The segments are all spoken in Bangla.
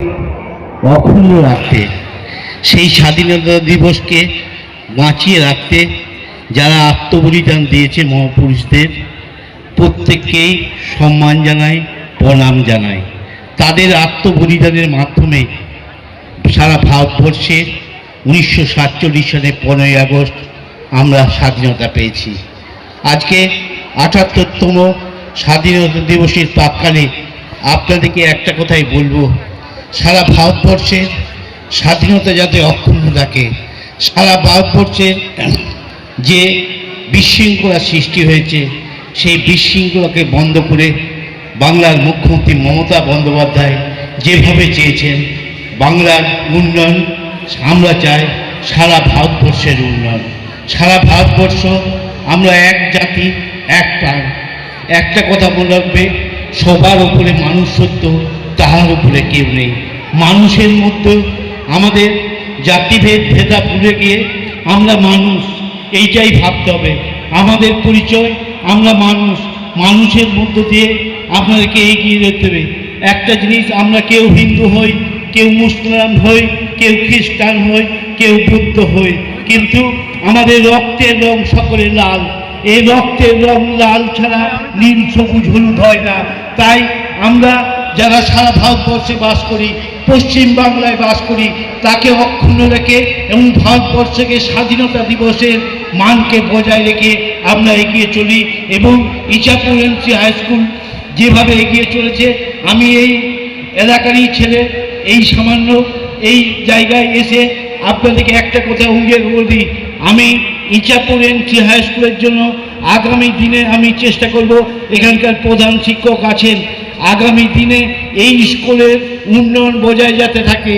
অক্ষুণ্ণ রাখতে সেই স্বাধীনতা দিবসকে বাঁচিয়ে রাখতে যারা আত্মবলিদান দিয়েছে মহাপুরুষদের, প্রত্যেককেই সম্মান জানাই, প্রণাম জানাই। তাদের আত্মবলিদানের মাধ্যমে সারা ভারতবর্ষে উনিশশো সাতচল্লিশ সালে পনেরোই আগস্ট আমরা স্বাধীনতা পেয়েছি। আজকে আটাত্তরতম স্বাধীনতা দিবসের প্রাককালে আপনাদেরকে একটা কথাই বলব। সারা ভারতবর্ষের স্বাধীনতা যাতে অক্ষুণ্ণ থাকে, সারা ভারতবর্ষের যে বিশৃঙ্খলা সৃষ্টি হয়েছে, সেই বিশৃঙ্খলাকে বন্ধ করে বাংলার মুখ্যমন্ত্রী মমতা বন্দ্যোপাধ্যায় যেভাবে চেয়েছেন, বাংলার উন্নয়ন আমরা চাই, সারা ভারতবর্ষের উন্নয়ন। সারা ভারতবর্ষ, আমরা এক জাতি, এক প্রাণ। একটা কথা মনে রাখবে, সবার উপরে মানুষ সত্য তাহার উপরে কেউ নেই। মানুষের মধ্যে আমাদের জাতিভেদ, ভেদা ভুলে গিয়ে আমরা মানুষ, এইটাই ভাবতে হবে। আমাদের পরিচয়, আমরা মানুষ, মানুষের মধ্য দিয়ে আপনাদেরকে এগিয়ে যেতে হবে। একটা জিনিস, আমরা কেউ হিন্দু হই, কেউ মুসলমান হই, কেউ খ্রিস্টান হই, কেউ বুদ্ধ হই, কিন্তু আমাদের রক্তের রং সকলে লাল। এই রক্তের রং লাল ছাড়া নীল, সবুজ, হলুদ হয় না। তাই আমরা যারা সারা ভারতবর্ষে বাস করি, পশ্চিম বাংলায় বাস করি, তাকে অক্ষুণ্ণ রেখে এবং ভারতবর্ষকে স্বাধীনতা দিবসের মানকে বজায় রেখে আমরা এগিয়ে চলি এবং ইচাপুর এমসি হাই স্কুল যেভাবে এগিয়ে চলেছে, আমি এই এলাকারই ছেলে, এই সামান্য এই জায়গায় এসে আপনাদেরকে একটা কথা উল্লেখ করি আমি ইচাপুর এনসি হাই স্কুলের জন্য আগামী দিনে আমি চেষ্টা করব, এখানকার প্রধান শিক্ষক আছেন। আগামী দিনে এই স্কুলের উন্নয়ন বজায় যাতে থাকে,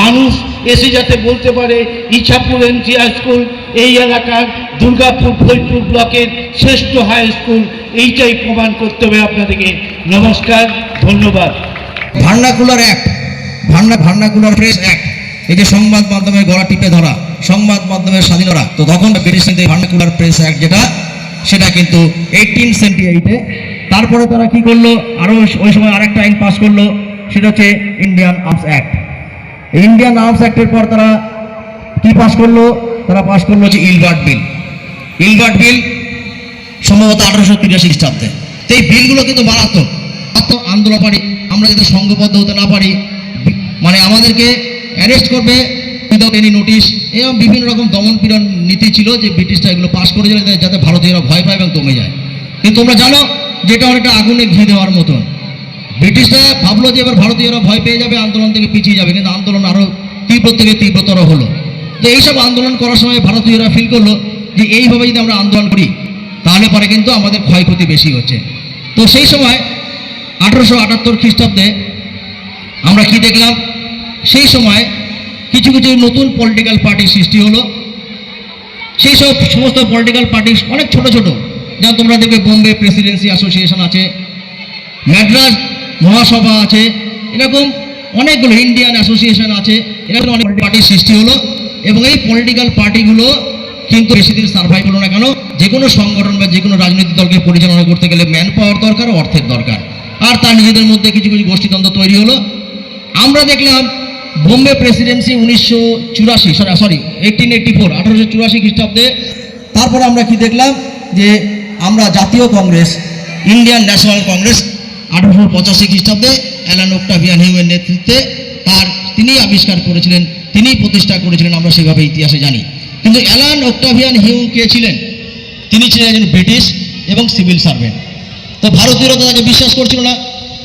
মানুষ এসে যাতে বলতে পারে, ইছাপুর এনসি হাই স্কুল, এই এলাকার দুর্গাপুর ফরিদপুর ব্লকের শ্রেষ্ঠ হাই স্কুল, এইটাই প্রমাণ করতে হবে আপনাদেরকে। নমস্কার, ধন্যবাদ। ভার্নাকুলার অ্যাক্ট ভার্না ভার্নাকুলার প্রেস অ্যাক্ট এই যে সংবাদ মাধ্যমের গলা টিপে ধরা, সংবাদ মাধ্যমের স্বাধীনতা, তো তখন ব্রিটিশদের ভার্নাকুলার প্রেস অ্যাক্ট যেটা, সেটা কিন্তু এইটিন সেন্টি এইটে তারপরে তারা কি করল? আরও ওই সময় আরেকটা আইন পাস করল, সেটা হচ্ছে Indian arms act Indian arms অ্যাক্টের পর তারা কি পাস করল? তারা পাস করল হচ্ছে ইলবার্ট বিল। ইলবার্ট বিল সম্ভবত আঠারোশো তিরাশি খ্রিস্টাব্দে। এই বিলগুলো কিন্তু মারাত্মক। মারাত্মক আন্দোলন পারি আমরা যাতে সংঘবদ্ধ হতে না পারি মানে আমাদেরকে অ্যারেস্ট করবে উইদাউট এনি নোটিশ এরকম বিভিন্ন রকম দমন পীড়ন নীতি ছিল যে ব্রিটিশরা এগুলো পাস করেছিল, যাতে ভারতীয়রা ভয় পায় এবং দমে যায়। কিন্তু তোমরা জানো যেটা অনেকটা আগুনে ঘি দেওয়ার মতন। ব্রিটিশরা ভাবলো যে এবার ভারতীয়রা ভয় পেয়ে যাবে, আন্দোলন থেকে পিছিয়ে যাবে, কিন্তু আন্দোলন আরও তীব্র থেকে তীব্রতর হলো। তো এইসব আন্দোলন করার সময় ভারতীয়রা ফিল করল যে এইভাবে যদি আমরা আন্দোলন করি, তাহলে পরে কিন্তু আমাদের ক্ষয়ক্ষতি বেশি হচ্ছে। তো সেই সময় আঠারোশো আটাত্তর খ্রিস্টাব্দে আমরা কি দেখলাম? সেই সময় কিছু কিছু নতুন পলিটিক্যাল পার্টি সৃষ্টি হলো। সেই সব সমস্ত পলিটিক্যাল পার্টি অনেক ছোট ছোট। যেমন তোমরা দেখবে বোম্বে প্রেসিডেন্সি অ্যাসোসিয়েশন আছে ম্যাড্রাস মহাসভা আছে, এরকম অনেকগুলো ইন্ডিয়ান অ্যাসোসিয়েশন আছে এরকম অনেক পার্টির সৃষ্টি হলো এবং এই পলিটিক্যাল পার্টিগুলো কিন্তু বেশি দিন সার্ভাইভ হলো না কেন? যে কোনো সংগঠন বা যে কোনো রাজনৈতিক দলকে পরিচালনা করতে গেলে ম্যান পাওয়ার দরকার, অর্থের দরকার। আর তার নিজেদের মধ্যে কিছু কিছু গোষ্ঠীতন্ত্র তৈরি হলো। আমরা দেখলাম বোম্বে প্রেসিডেন্সি উনিশশো চুরাশি সরি এইটিন এইটটি ফোর আঠারোশো চুরাশি খ্রিস্টাব্দে। তারপরে আমরা কি দেখলাম? যে আমরা জাতীয় কংগ্রেস ইন্ডিয়ান ন্যাশনাল কংগ্রেস আঠারোশো পঁচাশি খ্রিস্টাব্দে অ্যালান ওক্টাভিয়ান হিউমের নেতৃত্বে তার তিনি আবিষ্কার করেছিলেন, তিনি প্রতিষ্ঠা করেছিলেন, আমরা সেভাবে ইতিহাসে জানি। কিন্তু অ্যালান ওক্টাভিয়ান হিউম কে ছিলেন? তিনি ছিলেন একজন ব্রিটিশ এবং সিভিল সার্ভেন্ট। তো ভারতীয়রা তাকে বিশ্বাস করছিল না,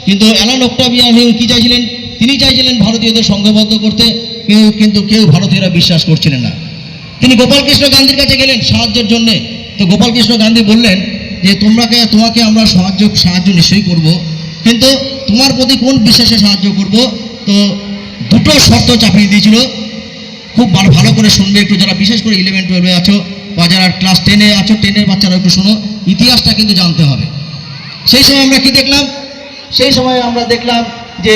কিন্তু অ্যালান ওক্টাভিয়ান হিউম কি চাইছিলেন? তিনি চাইছিলেন ভারতীয়দের সংঘবদ্ধ করতে কেউ কিন্তু কেউ ভারতীয়রা বিশ্বাস করছিলেন না। তিনি গোপালকৃষ্ণ গান্ধীর কাছে গেলেন সাহায্যের জন্য। তো গোপালকৃষ্ণ গান্ধী বললেন যে তোমরাকে, তোমাকে আমরা সাহায্য সাহায্য নিশ্চয়ই করব। কিন্তু তোমার প্রতি কোন বিশ্বাসে সাহায্য করব? তো দুটো শর্ত চাপিয়ে দিয়েছিল। খুব ভালো করে শুনবে একটু যারা বিশেষ করে ইলেভেন টুয়েলভে আছো বা যারা ক্লাস টেনে আছো টেনের বাচ্চারা একটু শোনো, ইতিহাসটা কিন্তু জানতে হবে। সেই সময় আমরা কি দেখলাম? সেই সময় আমরা দেখলাম যে